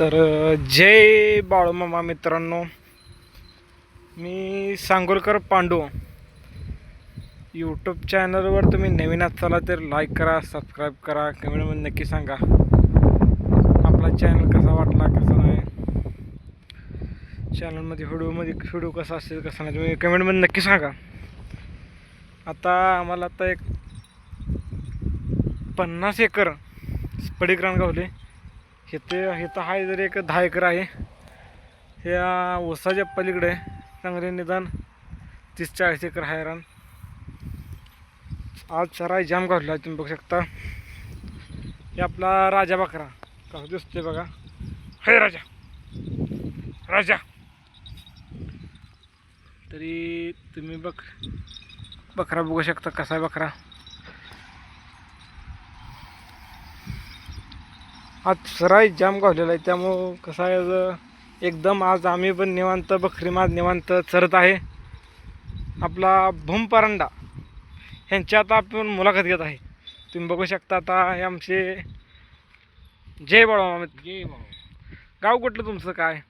तर जय बाळूमामा मित्रांनो. मी सांगोलकर पांडू. यूट्यूब चॅनलवर तुम्ही नवीन असाला तर लाईक करा सबस्क्राईब करा कमेंटमध्ये नक्की सांगा. आपला चॅनल कसा वाटला कसा नाही? चॅनलमध्ये व्हिडिओमध्ये व्हिडिओ कसा असेल कसा नाही तुम्ही कमेंटमध्ये नक्की सांगा. आता आम्हाला आता एक पन्नास एकर स्पडीकरण गावले. इथे इथं आहे जरी एक दहा एकर आहे. ह्या ऊसाच्या पलीकडे चांगले निदान तीस चाळीस एकर आहे रान. आज चराय जाम घातला तुम्ही बघू शकता. हे आपला राजा बकरा. कसं दिसतोय बघा. हे राजा. राजा. तरी तुम्ही बघ बकरा बघू शकता कसा आहे बकरा. आज सराई जाम गावलेला आहे. त्यामुळं कसं आहे एकदम आज आम्ही पण निवांत बकरी माज निवांत चरत आहे. आपला भूम परांडा ह्यांची आता आपण मुलाखत घेत आहे. तुम्ही बघू शकता आता हे आमचे जय बाळा जय भाऊ गाव कुठलं तुमचं काय?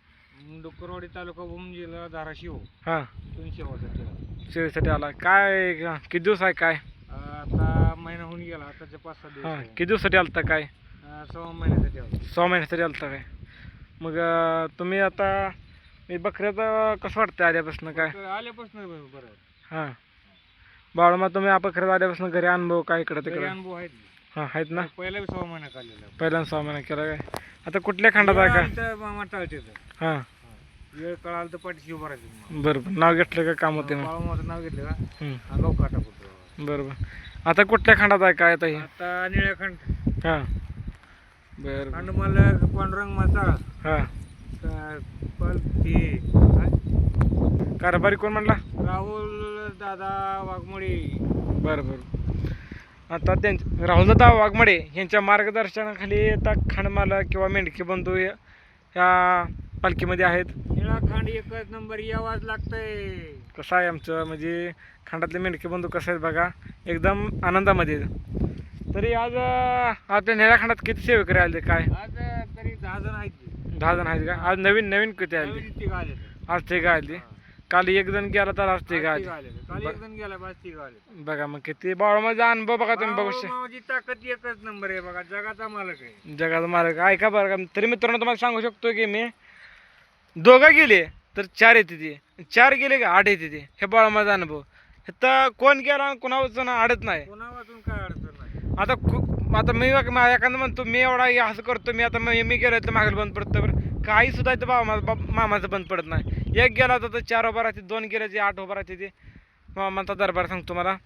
डोकरवाडी तालुका भूम जिल्हा धाराशिव. हां. दोनशे वर्षाचे शेळीसाठी आला. काय किती दिवस आहे काय? आता महिना होऊन गेला आताचे पाच सहा दिवस हां. किती दिवसासाठी आलता काय? सव्वा महिन्यासाठी आलो. सहा महिन्यासाठी आलता काय? मग तुम्ही आता मी बकऱ्याचं कसं वाटतं आल्यापासून काय? आल्यापासून बरं. हां. बाळमा तुम्ही खरंच आल्यापासून घरी अनुभव काय इकडं तिकडं? अनुभव आहेत. हां आहेत ना? पहिला बी सव्वा महिन्यात आलेला पहिल्यांदा सहा महिना केला काय? आता कुठल्या खंडात आहे का? हां. वेळ कळाला तर पाठीशी उभं राहायचं बरं बरं. नाव घेतलं का काम होते बाळूमाचं नाव घेतलं का? हं, आगाव काटा कुठं बरं बरं. आता कुठल्या खंडात आहे काय आता आता निळ्याखंड हां. बरं. खंड मला पांडुरंग माता. हां. पलती कारभारी कोण म्हणला? राहुल दादा वाघमोडी. बरं बरं. आता त्यांच्या राहुलदादा वाघमडे यांच्या मार्गदर्शनाखाली आता खंडमाला किंवा मेंढके बंधू या या पालखीमध्ये आहेत. निळाखंड एकच नंबर यावाच लागतंय. कसं आहे आमचं? म्हणजे खंडातले मेंढके बंधू कसं आहेत बघा? एकदम आनंदामध्ये. तरी आज अं, आपल्या निळ्या खंडात किती सेवेकरी आले काय? आज तरी दहा जण आहेत दहा जण आहेत का? आज नवीन नवीन किती आले नवीन तिघ आले आज ते का आले काल एक जण गेला तर आज ते का आले. काल एक जण गेला बस तिघ आले बघा मग किती बाळमाचा अनुभव बघा तुम्ही बघू शकता माझी ताकद एकच नंबर आहे बघा जगाचा मालक आहे. जगाचा मालक. ऐका बरं का तरी मित्रांनो तुम्हाला सांगू शकतो की मी दोघं गेले तर चार येते ते. चार गेले का आठ येते ते. हे बाळा माझा अनुभव. तर कोण गेला कोणाचं ना आडत नाही. कोणा वाचून काय? आता खूप आता मी एखादं म्हणतो मी एवढा हे असं करतो मी आता मी मी गेलो तर मागे बंद पडतं बरं. काही सुद्धा इथं बाबा माझं मामाचं बंद पडत नाही. एक गेला तर चार उभा राहते दोन गेले ते आठ उभा राहते ते. मामाचा दरबार सांगतो मला.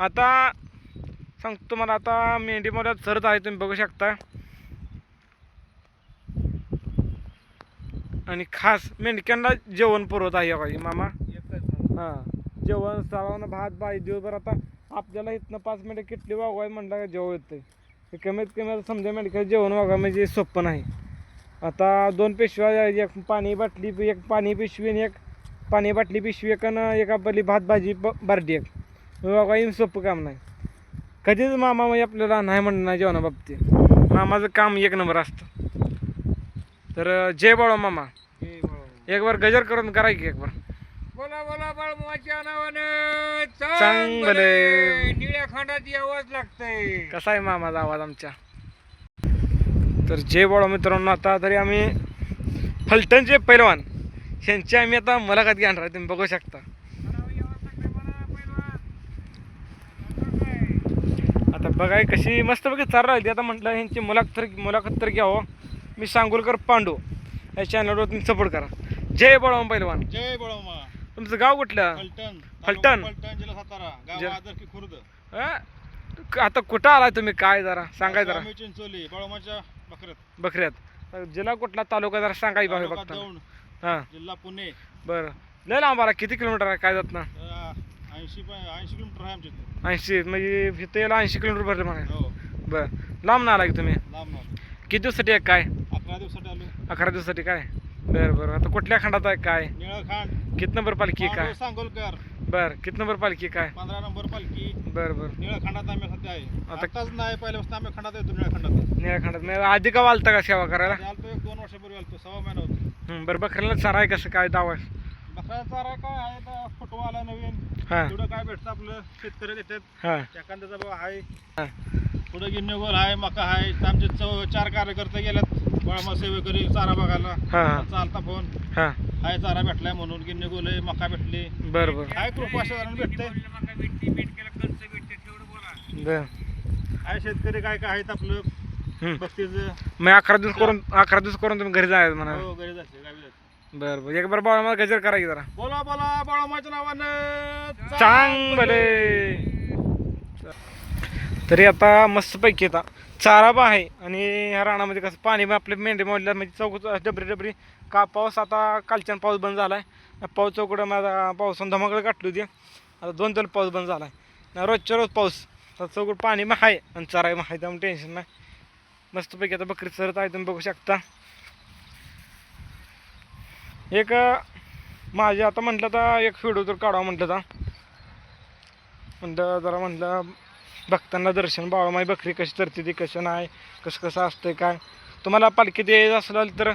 आता सांगतो तुम्हाला आता मेंढी मला सरत आहे तुम्ही बघू शकता. आणि खास मेंढक्यांना जेवण पुरवत आहे मामा. हां. जेवण सावानं भात बाई दिवसभर आता आपल्याला इथनं पाच मिनिटं किटली वागवाय म्हणलं का जेवण येतं ते कमीत कमी आता समजा मेंढक्या जेवण वागा म्हणजे सोपं नाही. आता दोन पिशव्या एक पाणी बाटली एक पाणी पिशवी आणि एक पाणी बाटली पिशवी एक आणि एक आपली भात भाजी ब- बारडी एक. वागा येऊन सोपं काम नाही. कधीच मामा म्हणजे आपल्याला नाही म्हणणं नाही जेवणाबाबतीत. मामाचं काम एक नंबर असतं. तर जय बाळा मामा. एक बार गजर करून करा की एक बार. बोला नावानं चांगले. निळ्या खंडात यावंच लागतंय. कसा आहे मामाचा आवाज आमच्या? तर जय बाळा मित्रांनो आता तरी आम्ही फलटणचे पैलवान. ह्यांची आम्ही आता मुलाखत घेणार आहे तुम्ही बघू शकता. आता बघाय कशी मस्त बघी चालू राहिली. आता म्हटलं ह्यांची मुलाखत तर मुलाखत तर घ्यावं. मी सांगोलकर पांडू. या चॅनलवर तुम्ही सपोर्ट करा. जय बाळा पैलवान. जय बळमा तुमचं गाव कुठलं? फलटण. फलटण? तालुका फलटण. जिल्हा सातारा. गाव जल- आदरकी खुर्द. अं? आता कुठं आलाय तुम्ही? काय जरा सांगाय जरा. चिंचोली बळमाच्या बकरत बकऱ्यात. जिल्हा कुठला तालुका जरा सांगाय भावे तालुका बघता दौंड हां. जिल्हा पुणे. बरं. लय लांब आला. किती किलोमीटर आहे? काय जात ना ऐंशी ऐंशी किलोमीटर आहे आमच्या ऐंशी. म्हणजे इथं यायला ऐंशी किलोमीटर भरले म्हणा हो. बरं. लांब ना आला की तुम्ही? लांब लांब किती दिवसासाठी आहे? काय? अकरा दिवसासाठी आलो अकरा दिवसासाठी काय? बरं बरं. आता कुठल्या खंडात आहे काय? निळखांड किती नंबर पालखी आहे काय? सांगोलकर. बरं किती नंबर पालखी काय? पंधरा नंबर पालखी. बरं बरं. निळखंडात आम्ही सध्या आहे. आता- आताच नाही पहिल्यापासून आम्ही खंडात येतो निळखंडात निळ्या खंडात. नाही आधी का वालता का सेवा करायला? आलतो एक दोन वर्ष हं, बरं बकऱ्याला चारा आहे कसं? काय दावा? बकरा चारा काय? आहे आता फोटो आला नवीन. हां. काय भेटतं आपलं? शेतकरी देतात. हां. एखाद्याचा भाव आहे. हां. पुढं गिन्नीगोल आहे मका आहे आमचे चौ चार कार्यकर्ते गेल्यात बाळमा सेवेकरी चारा बघायला. हां. हां चालता फोन. हां. आहे चारा भेटलाय म्हणून गिन्नीगोल आहे मका भेटली. बरं बरं आहे कृपा साधारण भेटते बरं. आहे शेतकरी काय काय आहेत आपलं? मग अकरा दिवस करून अकरा दिवस करून तुम्ही घरी जायचं म्हणा. हो घरी जायचे गावी जायचे. बरं बरं. एक बरं बाबा मला गजर करा की जरा. बोला बोला बाळमाच्या नावानं चांगले. तरी आता मस्तपैकी येतात चारा बा आहे आणि ह्या रानामध्ये कसं पाणी बा आपल्या मेंढे मोडल्या म्हणजे चौक डबरी डबरी का पाऊस आता कालच्यान पाऊस बंद झाला आहे पाऊस चौकडं माझा पावसानं धमाकडे काटली होती आता दोन तर पाऊस बंद झाला आहे रोजच्या रोज पाऊस. आता चौकड पाणी मग आहे आणि चारा आहे त्यामुळे टेन्शन नाही. मस्तपैकी आता बकरी चरत आहे तुम्ही बघू शकता. एक माझे आता म्हटलं तर एक व्हिडिओ तर काढावा म्हटलं तर. म्हटलं जरा म्हटलं भक्तांना दर्शन बाबा बकरी कशी तरते ती कसं नाही कसं कसं असतंय काय? तुम्हाला पालखीत यायचं असलं तर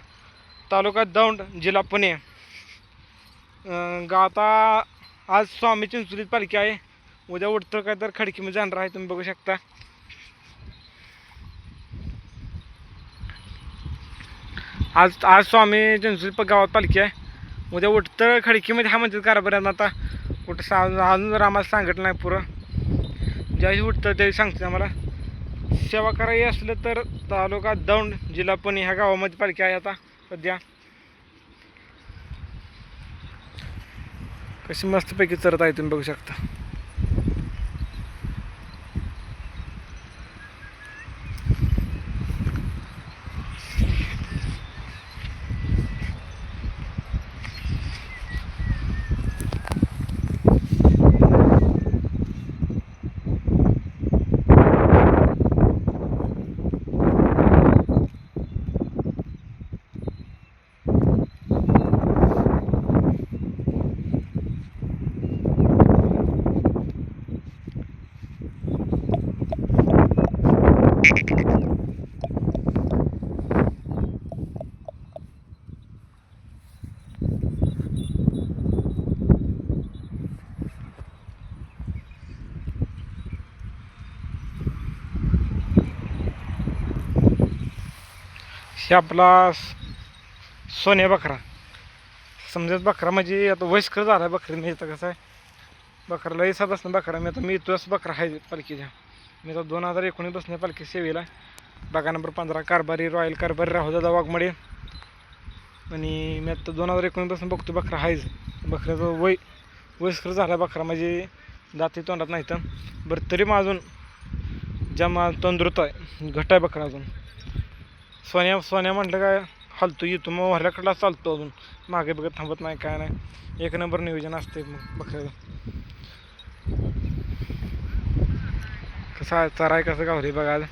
तालुका दौंड जिल्हा पुणे. गाता आता आज स्वामी चिंचोलीत पालखी आहे. उद्या उठतं काय तर खडकीमध्ये जाणार आहे तुम्ही बघू शकता. आज आज स्वामी चिंचोली प- गावात पालखी आहे. उद्या उठतं खडकीमध्ये हा म्हणतात कारभार आता कुठं सा अजून जर आम्हाला सांगितलं नाही पुरं. ज्यावेळी उठतं त्यावेळी सांगते आम्हाला सेवा करायची असलं तर तालुका दौंड जिल्हा पुणे ह्या गावामध्ये पालखी आहे आता सध्या. कशी मस्तपैकी चरत आहे तुम्ही बघू शकता. हे आपला सोन्या बकरा. समजत बकरा म्हणजे आता वयस्कर झाला आहे बकरी मी आता कसं आहे? बकराला येसात असणं बकरा मी आता मी तोच बकरा आहे पालखीच्या. मी आता दोन हजार एकोणीस बसण्या पालखी सेवेला बागा नंबर पंधरा कारभारी रॉयल कारभारी राहुदादा वाघमडे. आणि मी आता दोन हजार एकोणीसपासून बघतो बकरा आहेच. बकऱ्याचं वय वयस्कर झाला बकरा म्हणजे दाती तोंडात नाही तर बरं तरी मग अजून जमा तंदुरुस्त आहे. घट आहे बकरा अजून. सोन्या सोन्या म्हटलं काय हलतो येतो. मग वरल्याकडला चालतो अजून. मागे बघत थांबत नाही काय नाही. एक नंबर नियोजन असते मग बकऱ्याचं. कसं आहे कसं गावरी बघायला?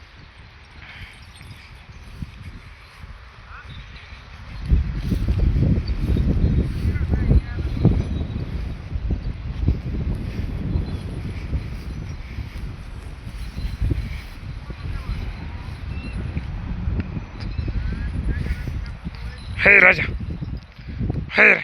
हे राजा हे रे.